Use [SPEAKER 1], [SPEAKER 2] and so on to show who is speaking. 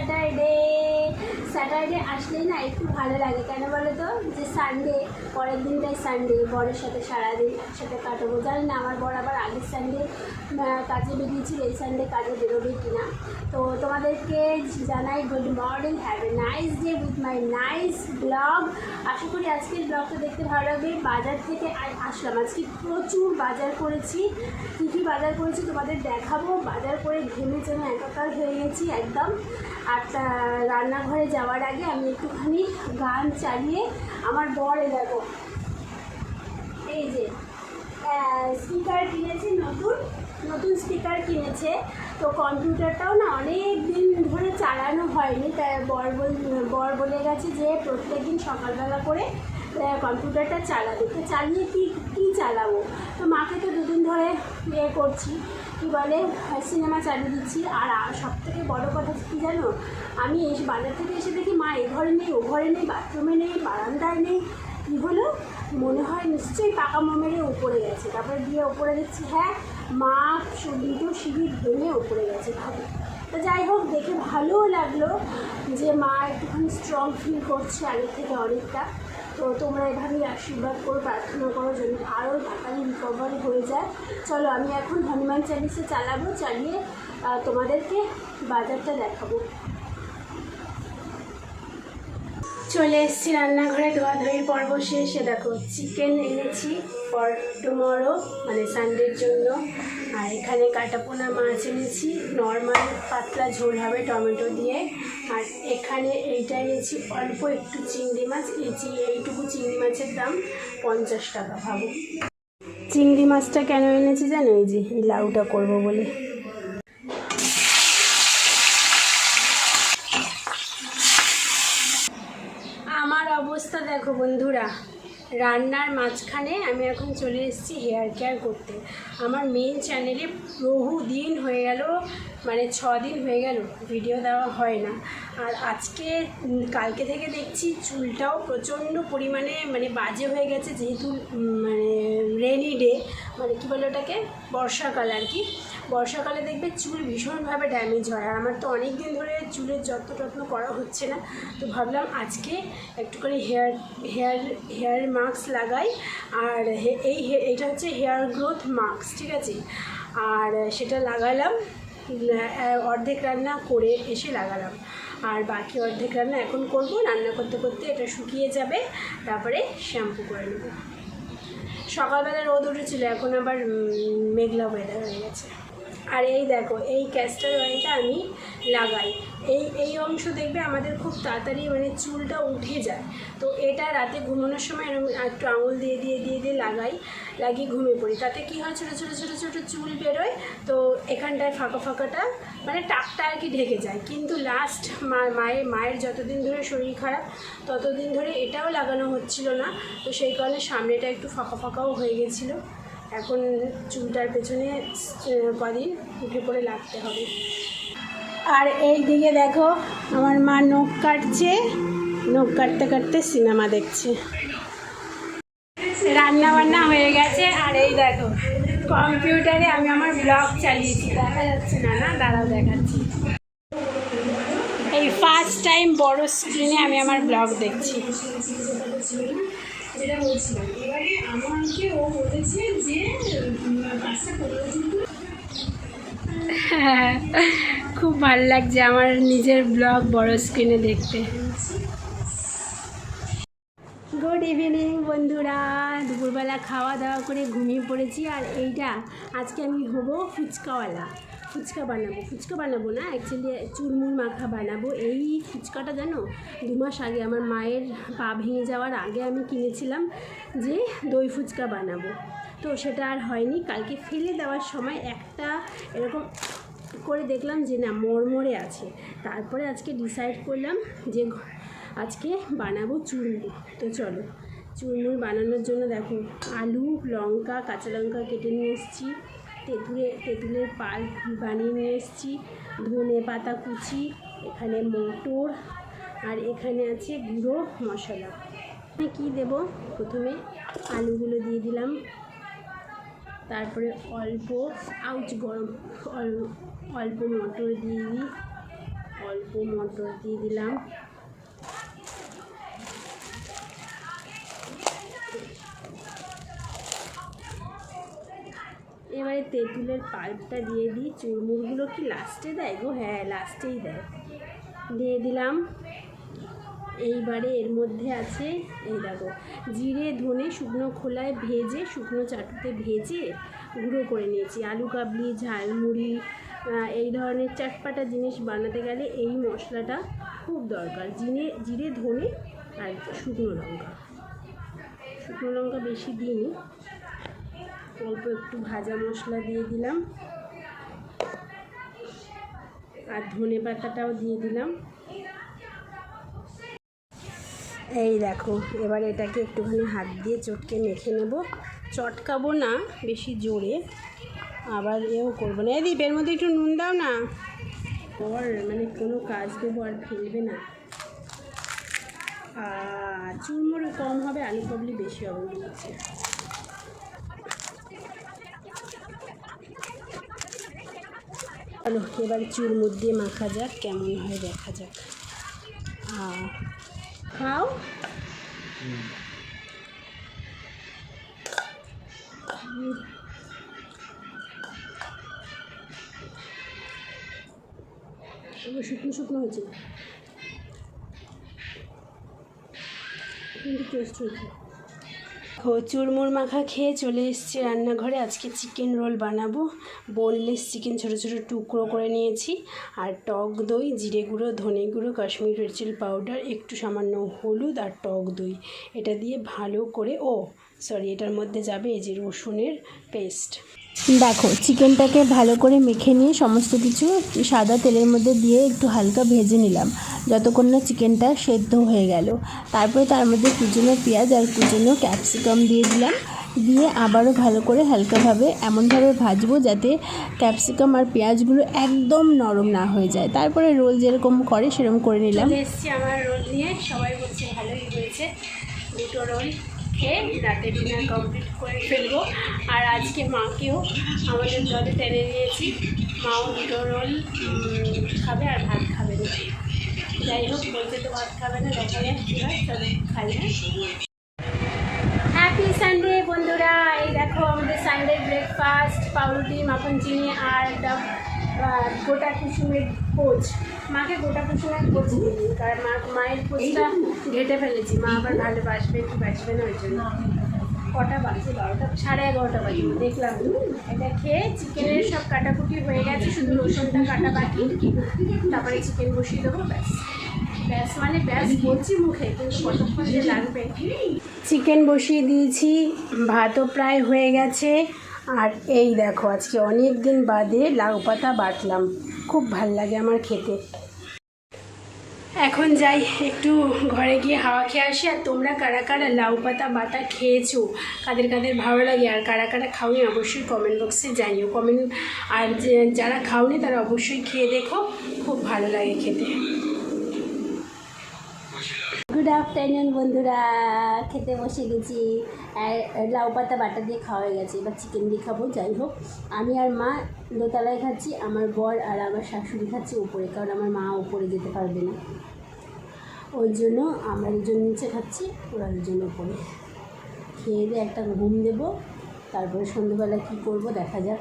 [SPEAKER 1] Saturday Saturday আসলেই না একটু ভালো লাগে। কেন বলো তো? যে সানডে পরের দিনটাই সানডে বরের সাথে সারাদিন একসাথে কাটাবো। জানি না, আমার বর আবার আগের সানডে কাজে বেরিয়েছিল, এই সানডে কাজে বেরোবে কিনা। তো তোমাদেরকে জানাই good morning have a nice day with my nice blog আশা করি আজকের ব্লগটা দেখতে ভালো লাগবে। বাজার থেকে আসলাম। আজকে প্রচুর বাজার করেছি। কী কী বাজার করেছি তোমাদের দেখাবো। বাজার করে ঘেমে চেমে একাকার হয়ে গেছি একদম। আর রান্নাঘরে যাওয়ার আগে আমি একটুখানি গান চালিয়ে আমার বর দেখো। এই যে স্পিকার কিনেছি নতুন নতুন স্পিকার কিনেছে। তো কম্পিউটারটাও না অনেক দিন ধরে চালানো হয়নি, তাই বর বল, বর বলে গেছে যে প্রত্যেক দিন সকালবেলা করে কম্পিউটারটা চালাবে। তো চালিয়ে কী কী চালাবো? তো মাকে তো দুদিন ধরে ইয়ে করছি। কী বলে সিনেমা চালিয়ে দিচ্ছি। আর সব থেকে বড়ো কথা কি জানো? আমি এসে বাজার থেকে এসে দেখি মা এ ঘরে নেই, ও ঘরে নেই, বাথরুমে নেই, বারান্দায় নেই। কী হলো? মনে হয় নিশ্চয়ই পাকা মেরে উপরে গেছে। তারপরে গিয়ে উপরে দেখছি হ্যাঁ মা দুটো সিঁড়ি ভেঙে উপরে গেছে। ভাবে। তো যাই হোক, দেখে ভালোও লাগল যে মা একটুখানি স্ট্রং ফিল করছে আগে থেকে অনেকটা। তো তোমরা এভাবেই আশীর্বাদ করো, প্রার্থনা করো যেন আরও তাড়াতাড়ি রিকভারি হয়ে যায়। চলো, আমি এখন হনুমান চালিসে চালাবো, চালিয়ে তোমাদেরকে বাজারটা দেখাবো। চলে এসেছি রান্নাঘরে ধোয়াধুয়ির পর্ব শেষে। দেখো চিকেন এনেছি ফর টুমরো মানে সানডের জন্য। আর এখানে কাটাপোনা মাছ এনেছি নর্মাল পাতলা ঝোল হবে টমেটো দিয়ে। আর এখানে এইটা এনেছি অল্প একটু চিংড়ি মাছ, এই এইটুকু চিংড়ি মাছের দাম পঞ্চাশ টাকা ভাবো চিংড়ি মাছটা কেন এনেছি জানো? এই যে লাউটা করব বলে আমার অবস্থা দেখো বন্ধুরা, রান্নার মাঝখানে আমি এখন চলে এসেছি হেয়ার কেয়ার করতে। আমার মেন চ্যানেলে বহু দিন হয়ে গেল মানে ছ দিন হয়ে গেল ভিডিও দেওয়া হয় না। আর আজকে কালকে থেকে দেখছি চুলটাও প্রচণ্ড পরিমাণে মানে বাজে হয়ে গেছে যেহেতু মানে রেনি ডে মানে কী বলে ওটাকে? বর্ষাকাল আর কি। বর্ষাকালে দেখবে চুল ভীষণভাবে ড্যামেজ হয়। আর আমার তো অনেক দিন ধরে চুলের যত্ন টত্ন করা হচ্ছে না। তো ভাবলাম আজকে একটু করে হেয়ার হেয়ার হেয়ার মাস্ক লাগাই। আর এই এটা হচ্ছে হেয়ার গ্রোথ মাস্ক ঠিক আছে? আর সেটা লাগালাম। অর্ধেক রান্না করে এসে লাগালাম। আর বাকি অর্ধেক রান্না এখন করব। রান্না করতে করতে এটা শুকিয়ে যাবে। তারপরে শ্যাম্পু করে নেব। সকালবেলা রোদ উঠেছিল, এখন আবার মেঘলা ওয়েদার হয়ে গেছে। আর এই দেখো, এই ক্যাস্টার অয়েলটা আমি লাগাই। এই এই অংশ দেখবে আমাদের খুব তাড়াতাড়ি মানে চুলটা উঠে যায়। তো এটা রাতে ঘুমানোর সময় এরকম একটু আঙুল দিয়ে দিয়ে দিয়ে দিয়ে লাগাই, লাগিয়ে ঘুমিয়ে পড়ি। তাতে কী হয়, ছোটো ছোটো ছোটো ছোটো চুল বেরোয়। তো এখানটায় ফাঁকা, ফাঁকাটা মানে টাকটা আর কি ঢেকে যায়। কিন্তু লাস্ট মা মায়ের মায়ের যতদিন ধরে শরীর খারাপ, ততদিন ধরে এটাও লাগানো হচ্ছিল না। তো সেই কারণে সামনেটা একটু ফাঁকা, ফাঁকাও হয়ে গেছিল। এখন চুলটার পেছনে কদিন উঠে পড়ে লাগতে হবে। আর এই দিকে দেখো, আমার মা নখ কাটছে, নখ কাটতে কাটতে সিনেমা দেখছে। রান্না বান্না হয়ে গেছে, আর এই দেখো, কম্পিউটারে আমি আমার ব্লগ চালিয়েছি। দেখা যাচ্ছে না না? দাঁড়াও, দেখাচ্ছি। এই ফার্স্ট টাইম বড় স্ক্রিনে আমি আমার ব্লগ দেখছি।
[SPEAKER 2] আমাকে ও বলেছে যে উম, কাজটা
[SPEAKER 1] খুব ভালো লাগছে আমার নিজের ব্লগ বড় স্ক্রিনে দেখতে। গুড ইভিনিং বন্ধুরা। দুপুরবেলা খাওয়া দাওয়া করে ঘুমিয়ে পড়েছি, আর এইটা আজকে আমি হব ফুচকাওয়ালা। ফুচকা বানাবো ফুচকা বানাবো না অ্যাকচুয়ালি চুরমুর মাখা বানাবো। এই ফুচকাটা জানো, দু মাস আগে আমার মায়ের পা ভেঙে যাওয়ার আগে আমি কিনেছিলাম যে দই ফুচকা বানাবো। তো সেটা আর হয়নি, কালকে ফেলে দেওয়ার সময় একটা এরকম করে দেখলাম যে না মরমরে আছে। তারপরে আজকে ডিসাইড করলাম যে আজকে বানাবো চুরমুর। তো চলো চুরমুর বানানোর জন্য দেখো আলু, লঙ্কা, কাঁচা লঙ্কা কেটে নিয়ে এসেছি। তেঁতুলে, তেঁতুলের পাল বানিয়ে নিয়ে এসেছি। ধনে পাতা কুচি, এখানে মটর, আর এখানে আছে গুঁড়ো মশলা। কী দেবো? প্রথমে আলুগুলো দিয়ে দিলাম। তারপরে অল্প, আউচ গরম, অল- অল্প মটর দিয়ে দিই। অল্প মটর দিয়ে দিলাম। এবারে তেঁতুলের পাল্পটা দিয়ে দিই। চুরমুরগুলো কি লাস্টে দেয় গো? হ্যাঁ লাস্টেই দেয়। দিয়ে দিলাম। এইবারে এর মধ্যে আছে, এই দেখো, জিরে, ধনে, শুকনো খোলায় ভেজে শুকনো চাটুতে ভেজে গুঁড়ো করে নিয়েছি। আলু কাবলি, ঝালমুড়ি এই ধরনের চাটপাটা জিনিস বানাতে গেলে এই মশলাটা খুব দরকার। জিরে জিরে, ধনে আর শুকনো লঙ্কা। শুকনো লঙ্কা বেশি দিইনি। অল্প একটু ভাজা মশলা দিয়ে দিলাম। আর ধনে পাতাটাও দিয়ে দিলাম। এই দেখো, এবার এটাকে একটুখানি হাত দিয়ে চটকে মেখে নেব। চটকাবো না, বেশি জোরে। আবার এও করব না। এদিক এর মধ্যে একটু নুন দাও না। ওর মানে কোনো কাজ দেবো আর ফেলবে না। চুরমুড়ো কম হবে আলু কাবলি বেশি হবে মনে হচ্ছে চলো, এবার চুরমুর দিয়ে মাখা যাক, কেমন হয় দেখা যাক। খাও শুকনো শুকনো হয়েছে। কিন্তু টেস্ট হয়েছে। চুরমুর মাখা খেয়ে চলে এসেছি রান্নাঘরে। আজকে চিকেন রোল বানাবো। বোনলেস চিকেন ছোটো ছোটো টুকরো করে নিয়েছি। আর টক দই, জিরে গুঁড়ো, ধনে গুঁড়ো, কাশ্মীর রেড চিলি পাউডার একটু সামান্য হলুদ আর টক দই। এটা দিয়ে ভালো করে, ও সরি এটার মধ্যে যাবে এই যে রসুনের পেস্ট
[SPEAKER 3] দেখো চিকেনটাকে ভালো করে মেখে নিয়ে সমস্ত কিছু সাদা তেলের মধ্যে দিয়ে একটু হালকা ভেজে নিলাম। যতক্ষণ না চিকেনটা সেদ্ধ হয়ে গেল। তারপরে তার মধ্যে কুচনো পেঁয়াজ আর কুচনো ক্যাপসিকাম দিয়ে দিলাম। দিয়ে আবারও ভালো করে হালকাভাবে এমনভাবে ভাজবো যাতে ক্যাপসিকাম আর পেঁয়াজগুলো একদম নরম না হয়ে যায়। তারপরে রোল যেরকম করে সেরকম করে নিলাম।
[SPEAKER 1] এসেছি আমার রোল নিয়ে। সবাই বলছে ভালোই হয়েছে। দুটো রোল খেয়ে রাতে ডিনার কমপ্লিট করে ফেলব। আর আজকে মাকেও আমাদের দলে টেনে নিয়েছি। মাও দুটো রোল খাবে আর ভাত খাবে না। যাই হোক বলতে তো ভাত খাবে না, দেখা যাক চলো খাই হ্যাপি সানডে বন্ধুরা। এই দেখো আমাদের সানডে ব্রেকফাস্ট পাউরুটি, মাখন চিনি আর একটা গোটা কুসুমের কোচ মাকে গোটা কুসুমের কোচ দিয়ে কারণ মা, মায়ের কোচটা ঘেটে ফেলেছি। মা আবার ভালোবাসবে কি বাসবে না, ওই জন্য। কটা বাজে? বারোটা, সাড়ে এগারোটা বাজে, দেখলাম। এটা খেয়ে চিকেনের সব কাটাকুটি হয়ে গেছে, শুধু রসুনটা কাটা বাকি। তারপরে চিকেন বসিয়ে দেবো, ব্যাস। ব্যাস মানে ব্যাস, বলছি মুখে চিকেন বসিয়ে দিয়েছি, ভাতও প্রায় হয়ে গেছে। আর এই দেখো, আজকে অনেক দিন বাদে লাউ পাতা বাটলাম। খুব ভালো লাগে আমার খেতে। এখন যাই, একটু ঘরে গিয়ে হাওয়া খেয়ে আসি। আর তোমরা কারা কারা লাউ পাতা বাটা খেয়েছো? কাদের কাদের ভালো লাগে? আর কারা কারা খাওনি, অবশ্যই কমেন্ট বক্সে জানিও। কমেন্ট আর যারা খাওনি, তারা অবশ্যই খেয়ে দেখো। খুব ভালো লাগে খেতে।
[SPEAKER 3] গুড আফটারনুন বন্ধুরা। খেতে বসে গেছি। লাউ পাতা, বাটা দিয়ে খাওয়া হয়ে গেছে। এবার চিকেন দিয়ে খাব। যাই হোক, আমি আর মা দোতলায় খাচ্ছি। আমার বর আর আমার শাশুড়ি খাচ্ছি উপরে, কারণ আমার মা উপরে যেতে পারবে না। ওই জন্য আমরা দুজন নিচে খাচ্ছি, ওরা দুজন উপরে। খেয়ে দিয়ে একটা ঘুম দেবো। তারপরে সন্ধ্যেবেলা কী করব দেখা যাক।